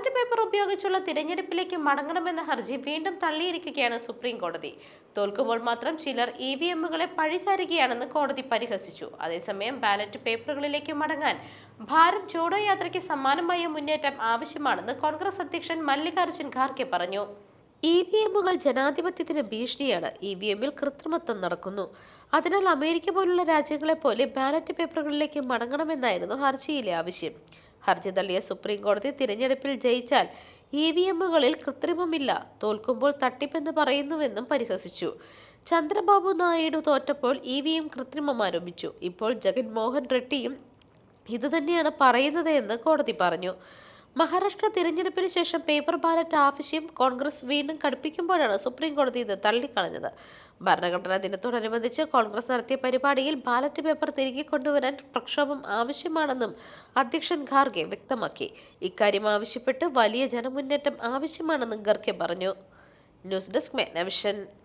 Ballot paper ഉപയോഗിച്ചുള്ള തിരഞ്ഞെടുപ്പിലേക്ക് മടങ്ങണമെന്ന ഹർജി വീണ്ടും തള്ളിയിരിക്കുകയാണ് സുപ്രീം കോടതി. തോൽക്കുമ്പോൾ മാത്രം ചിലർ ഇ വി എമ്മുകളെ പഴിചാരുകയാണെന്ന് കോടതി പരിഹസിച്ചു. അതേസമയം ബാലറ്റ് പേപ്പറുകളിലേക്ക് മടങ്ങാൻ ഭാരത് ജോഡോ യാത്രയ്ക്ക് സമാനമായ മുന്നേറ്റം ആവശ്യമാണെന്ന് കോൺഗ്രസ് അധ്യക്ഷൻ മല്ലികാർജുൻ ഖാർഗെ പറഞ്ഞു. ഇ വി എമ്മുകൾ ജനാധിപത്യത്തിന് ഭീഷണിയാണ്. ഇ വി എമ്മിൽ കൃത്രിമത്വം നടക്കുന്നു. അതിനാൽ അമേരിക്ക പോലുള്ള രാജ്യങ്ങളെ പോലെ ബാലറ്റ് പേപ്പറുകളിലേക്ക് മടങ്ങണമെന്നായിരുന്നു ഹർജിയിലെ ആവശ്യം. ഹർജി തള്ളിയ സുപ്രീം കോടതി തിരഞ്ഞെടുപ്പിൽ ജയിച്ചാൽ ഇ വി എമ്മുകളിൽ കൃത്രിമമില്ല. തോൽക്കുമ്പോൾ തട്ടിപ്പെന്ന് പറയുന്നുവെന്നും പരിഹസിച്ചു. ചന്ദ്രബാബു നായിഡു തോറ്റപ്പോൾ ഇ വി എം കൃത്രിമം ആരോപിച്ചു ഇപ്പോൾ ജഗൻമോഹൻ റെഡ്ഡിയും ഇതുതന്നെയാണ് പറയുന്നത് എന്ന് കോടതി പറഞ്ഞു. മഹാരാഷ്ട്ര തിരഞ്ഞെടുപ്പിന് ശേഷം പേപ്പർ ബാലറ്റ് ആവശ്യം കോൺഗ്രസ് വീണ്ടും കടുപ്പിക്കുമ്പോഴാണ് സുപ്രീം കോടതി ഇത് തള്ളിക്കളഞ്ഞത്. ഭരണഘടനാ ദിനത്തോടനുബന്ധിച്ച് കോൺഗ്രസ് നടത്തിയ പരിപാടിയിൽ ബാലറ്റ് പേപ്പർ തിരികെ കൊണ്ടുവരാൻ പ്രക്ഷോഭം ആവശ്യമാണെന്നും അധ്യക്ഷൻ ഖാർഗെ വ്യക്തമാക്കി. ഇക്കാര്യം ആവശ്യപ്പെട്ട് വലിയ ജനമുന്നേറ്റം ആവശ്യമാണെന്നും ഖർഗെ പറഞ്ഞു. News desk മേനവിഷൻ